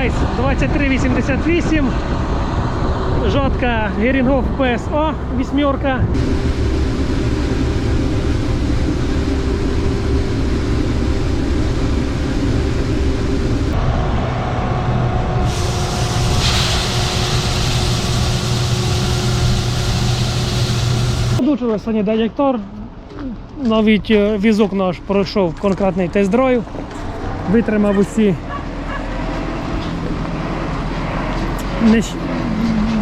Кайс 2388. Жодка Герінгоф ПСО вісьмерка. Подучили сьогодні директор. Навіть е, візок наш пройшов конкретний тест-драйв, витримав усі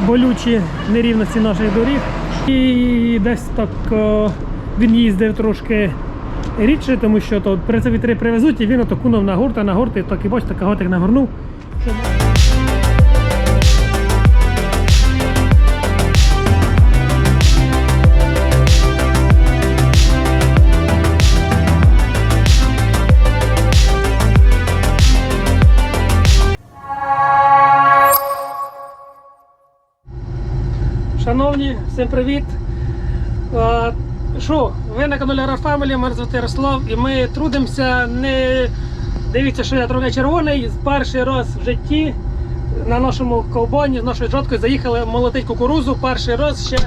болючі нерівності наших доріг. І десь так о, він їздив трошки рідше, тому що то при вітри привезуть, і він отакунув на гурт, а на гурт, і так і бачите, каготик нагорнув. Шановні, всім привіт! Що, ви на каналі Family, мене звати Ярослав, і ми трудимося. Не дивіться, що я трохи червоний. Перший раз в житті на нашому ковбані з нашою жоткою заїхали молотить кукурузу. Перший раз ще.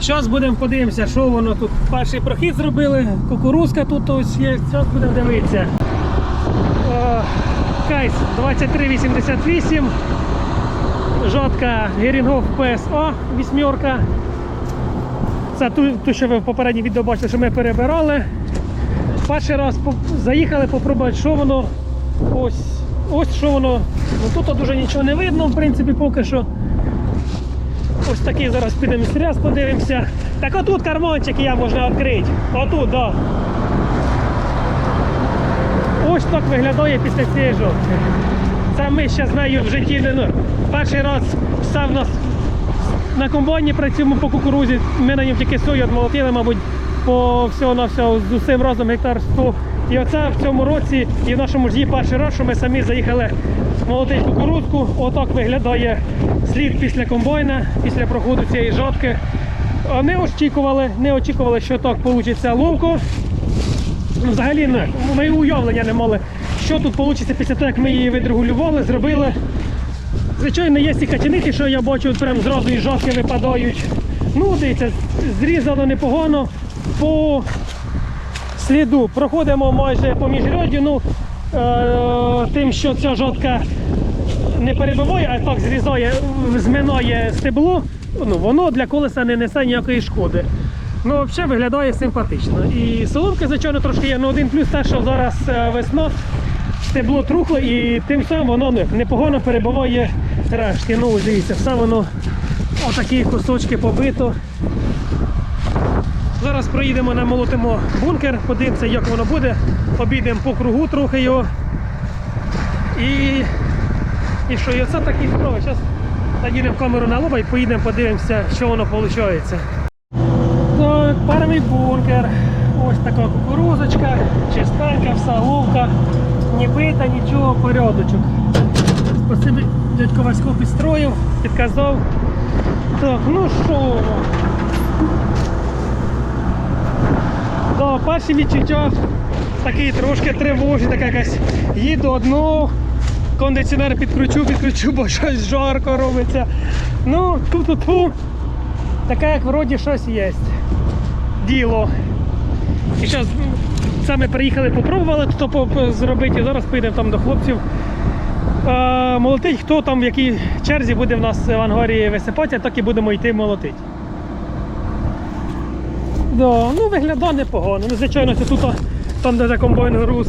Зараз будемо подивимося, що воно тут. Перший прохід зробили, кукурузка тут ось є. Зараз будемо дивитися. Кайс 2388. Жодка Герінгоф ПСО вісьмерка. Це ту, ту, що ви в попередній відео бачили, що ми перебирали. Перший раз заїхали попробувати, що воно. Ось, ось що воно. Ну, тут дуже нічого не видно, в принципі, поки що. Ось такий зараз підемо стряс, подивимося. Так отут карманчик я можна відкрити. Отут. Да. Ось так виглядає після цієї жовтки. Це ми ще з нею в житті не ну, перший раз все в нас на комбайні працюємо по кукурузі. Ми на ньому тільки сою відмолотили, мабуть, по всього на всього з усім разом гектар 100. І оце в цьому році і в нашому жді перший раз, що ми самі заїхали молотити кукурузку. Отак виглядає слід після комбайна, після проходу цієї жатки. Не очікували, не очікували, що так вийде ловко. Ну, взагалі не. Ми уявлення не мали, що тут вийде після того, як ми її відрегулювали, зробили. Звичайно, є ці качанихи, що я бачу, прям зразу і жовтки випадають. Ну, дивіться, зрізано непогано. По сліду проходимо майже по міжряді, е, тим, що ця жодка не перебиває, а так зрізає, зминає стебло, ну, воно для колеса не несе ніякої шкоди. Ну, взагалі виглядає симпатично. І соломки, звичайно, трошки є. Ну, один плюс те, що зараз е, весна, стебло трухло і тим самим воно не- непогано перебиває решки. Ну, дивіться, все воно отакі кусочки побито. Зараз проїдемо намолотимо бункер, подивимося, як воно буде. Обійдемо по кругу трохи його. І, і що, і оце такі справи. Зараз надінемо камеру на лоба і поїдемо подивимося, що воно виходить. Так, перший бункер. Ось така кукурузочка, чистенька, вся ловка, ні бита, нічого, порядочок. Спасибі, дядько Васько підстроїв, підказав. Так, ну що. Да, перші відчуття такі трошки тривожні, така якась їду одну, кондиціонер підкручу, підкручу, бо щось жарко робиться. Ну, ту-ту-ту. Таке, як вроді щось є. Діло. І зараз ми приїхали, попробували то зробити, і зараз поїдемо там до хлопців. Молотить, хто там в якій черзі буде в нас в ангарі висипати, так і будемо йти молотити. Да, ну виглядає непогано. Ну, звичайно, тут там, де комбайн груз.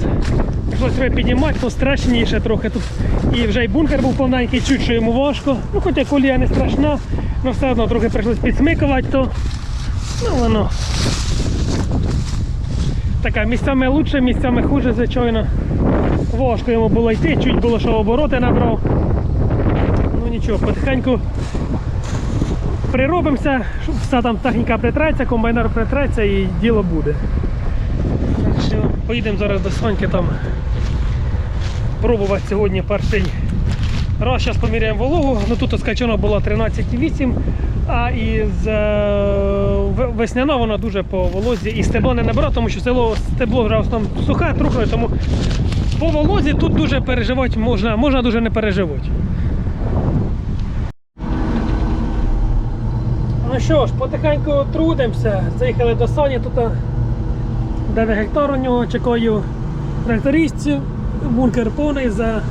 Ви піднімати, то страшніше трохи тут. І вже й бункер був повненький, чуть що йому важко. Ну, хоча колія не страшна, але все одно трохи прийшлось підсмикувати, то ну воно. Така місцями краще, місцями хуже, звичайно. Важко йому було йти, чуть було, що обороти набрав. Ну нічого, потихеньку приробимося, щоб вся там техніка притреться, комбайнер притреться і діло буде. Так що поїдемо зараз до Соньки там пробувати сьогодні перший раз. Зараз поміряємо вологу. Ну тут скачано було 13,8, а із е, весняна вона дуже по волозі і стебло не набирає, тому що село стебло вже в основному сухе, трухле, тому По волозі тут дуже переживати можна, можна дуже не переживати. Ну що ж, потихеньку трудимося. Заїхали до Соні, тут 9 гектар у нього, чекаю трактористів, бункер повний за.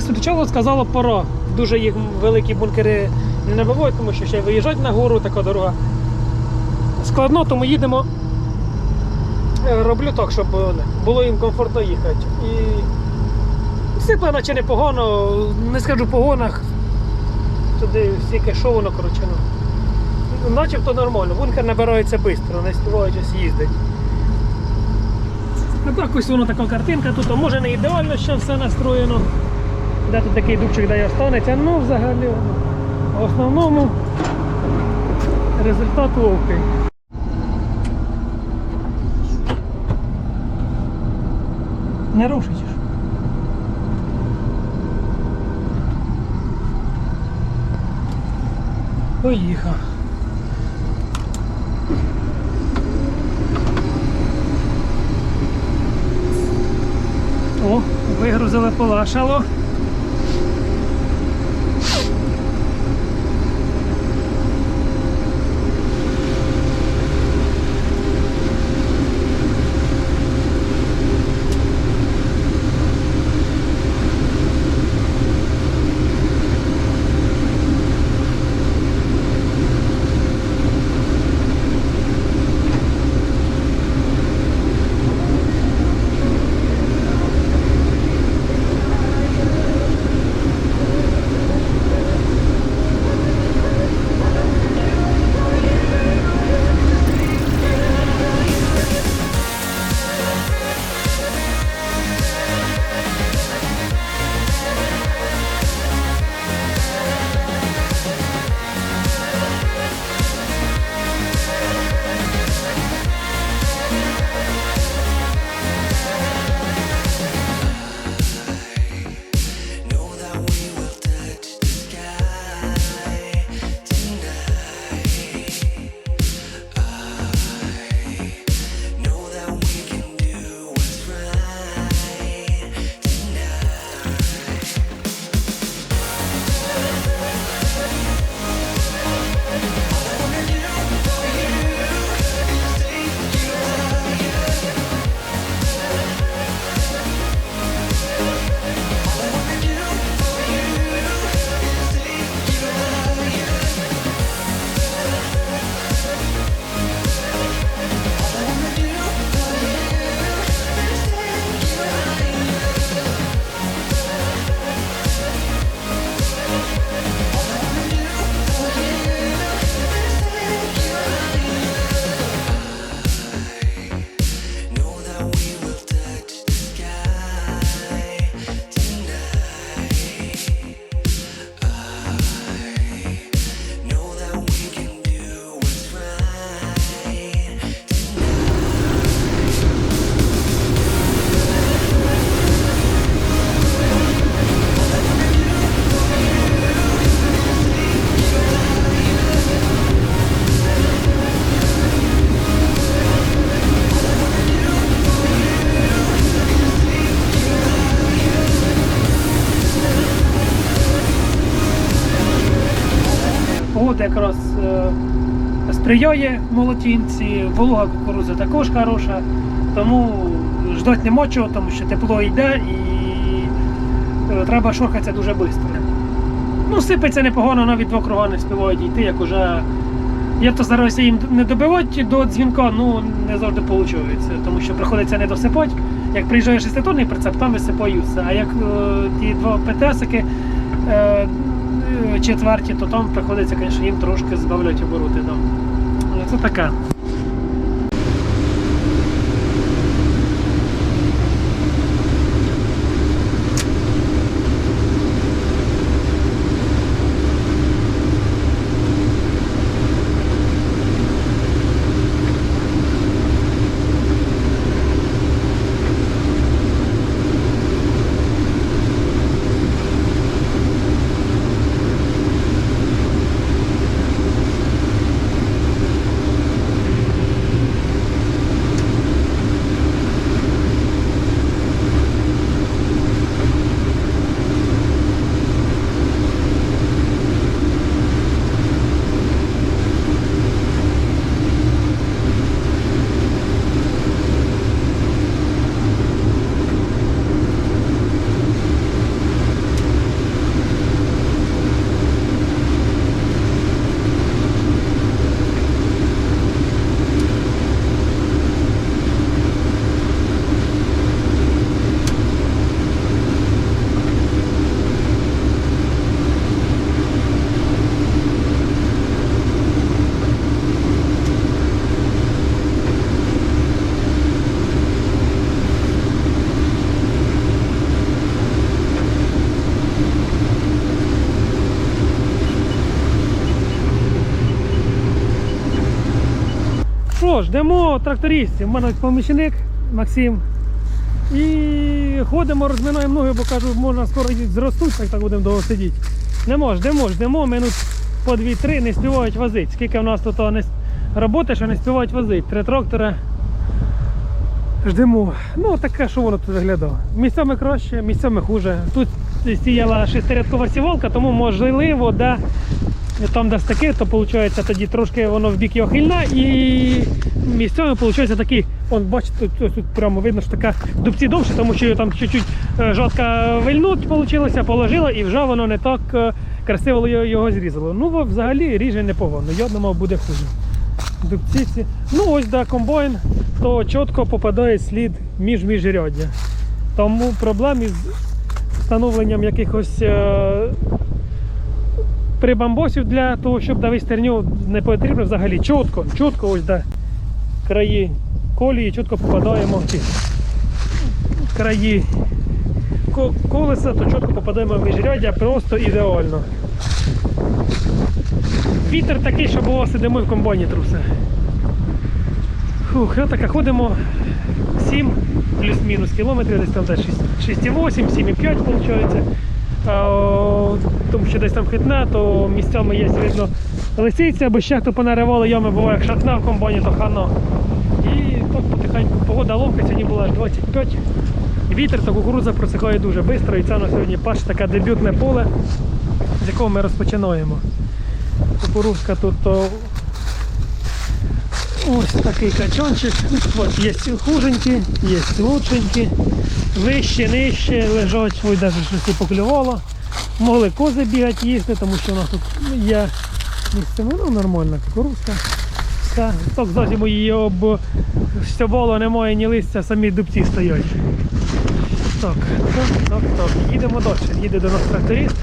Світочало сказало пора. Дуже їх великі бункери не набивають, тому що ще виїжджати на гору, така дорога складно, тому їдемо. Е, Роблю так, щоб було їм комфортно їхати. І сипле наче непогано, не скажу по гонах. Туди стільки що воно, ну. Начебто нормально, бункер набирається швидко, не співає їздить. А так ось воно така картинка, тут може не ідеально ще все настроєно. Де тут такий дубчик де й останеться, ну взагалі в основному результат ловкий. Не рушиш. Поїхав. О, вигрузили полашало. Якраз е, сприяє молотінці, волога кукурузи також хороша, тому ждати нема чого, тому що тепло йде і е, треба шорхатися дуже швидко. Ну, сипеться непогано, навіть два круга не співають дійти, як уже. Я то стараюся їм не добивати до дзвінка, ну не завжди виходить, тому що приходиться не досипати. Як приїжджає шеститонний прицеп, там висипаю все. А як е, ті два ПТСики е, четверті, то там приходиться, звісно, їм трошки збавляти обороти. Да. Але Це таке. Що, ждемо трактористів. У мене помічник Максим. І ходимо, розминаємо ноги, бо кажу, можна скоро зростуть, так так будемо довго сидіти. Не може, ждемо, ждемо, минут по 2-3 не співають возити. Скільки в нас тут не роботи, що не співають возити. Три трактора. Ждемо. Ну, таке, що воно тут виглядало. Місцями краще, місцями хуже. Тут сіяла шестирядкова сівалка, тому можливо, да, там де стаки, то виходить тоді трошки воно в бік його хильна і місцями виходить такий, он, бачите, тут, тут прямо видно, що така дубці довше, тому що там чуть-чуть е, жодка вильнуть вийшло, положила і вже воно не так е, красиво його зрізало. Ну, взагалі ріже непогано, я думав, буде хуже. Дубці ці. Ну ось да, комбайн, то чітко попадає слід між міжряддя. Тому проблем із встановленням якихось е, прибамбосів для того, щоб давити стерню не потрібно взагалі. Чітко, чітко ось де краї колії, чітко попадаємо ці краї колеса, то чітко попадаємо в міжряддя просто ідеально. Вітер такий, що було сидимо в комбайні трусе. Фух, так, ходимо 7 плюс-мінус кілометрів, десь там 6,8, 7,5 виходить. Тому що десь там хитна, то місцями є видно лисиця, або ще хто понаривали ями, буває як шатна в комбайні, то хано. І так потихеньку погода ловка, сьогодні була аж 25. Вітер та кукурудза просихає дуже швидко, і це на сьогодні паш таке дебютне поле, з якого ми розпочинаємо. Кукурузка тут ось такий качанчик. От є хуженькі, є лучшенькі, вище, нижче лежать, ой, навіть щось і поклювало. Могли кози бігати їсти, тому що у нас тут є місцеве, ну нормальна кукурузка. Все. Так зиму її об стебало немає ні листя, самі дубці стоять. Так, так, так, так. Їдемо далі. Їде до нас тракторист.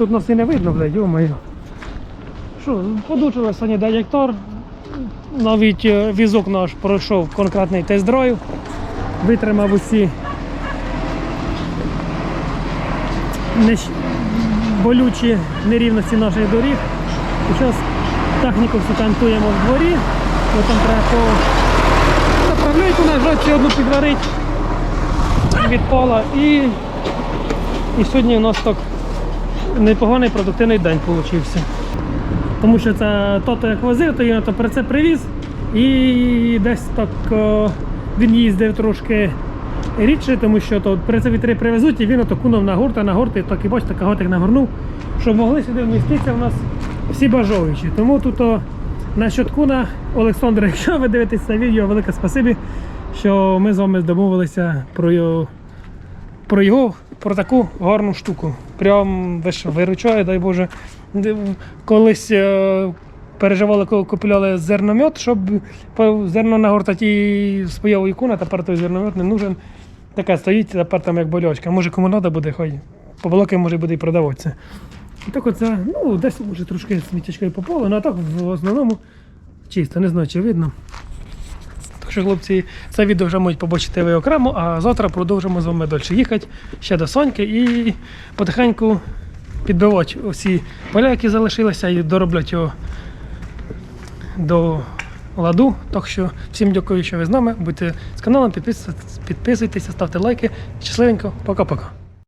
Тут нас і не видно, блядь, йо-моє. Що, подучили сьогодні директор. Навіть е, візок наш пройшов конкретний тест-драйв. витримав усі болючі нерівності наших доріг. І зараз техніку всю кантуємо в дворі, бо там треба по заправляйку на жодці одну підварити від пола і, і сьогодні у нас так непоганий продуктивний день вийшов. Тому що це тото як возив, то я то про це привіз. І десь так він їздив трошки рідше, тому що то при це вітри привезуть, і він ото кунув на гурт, а на гурт, і так і бачите, каготик нагорнув, щоб могли сюди вміститися в нас всі бажаючі. Тому тут о, на щоткуна Олександр, якщо ви дивитесь це відео, велике спасибі, що ми з вами домовилися про його про його, про таку гарну штуку. Прям ви виручає, дай Боже. Колись е, переживали, коли купували зерномет, щоб зерно нагортати і з появою куна, тепер той зерномет не нужен. Така стоїть, тепер там як болячка. Може кому треба буде, хай побалакає, може буде і продаватися. І так оце, ну, десь може трошки сміттячкою по полу, ну а так в основному чисто, не знаю, чи видно. Що, хлопці, це відео вже можуть побачити ви окремо, а завтра продовжимо з вами далі їхати ще до Соньки і потихеньку підбивати усі поля, які залишилися, і доробляти його до ладу. Так що всім дякую, що ви з нами. Будьте з каналом, підписуйтесь, ставте лайки. Щасливенько, пока-пока.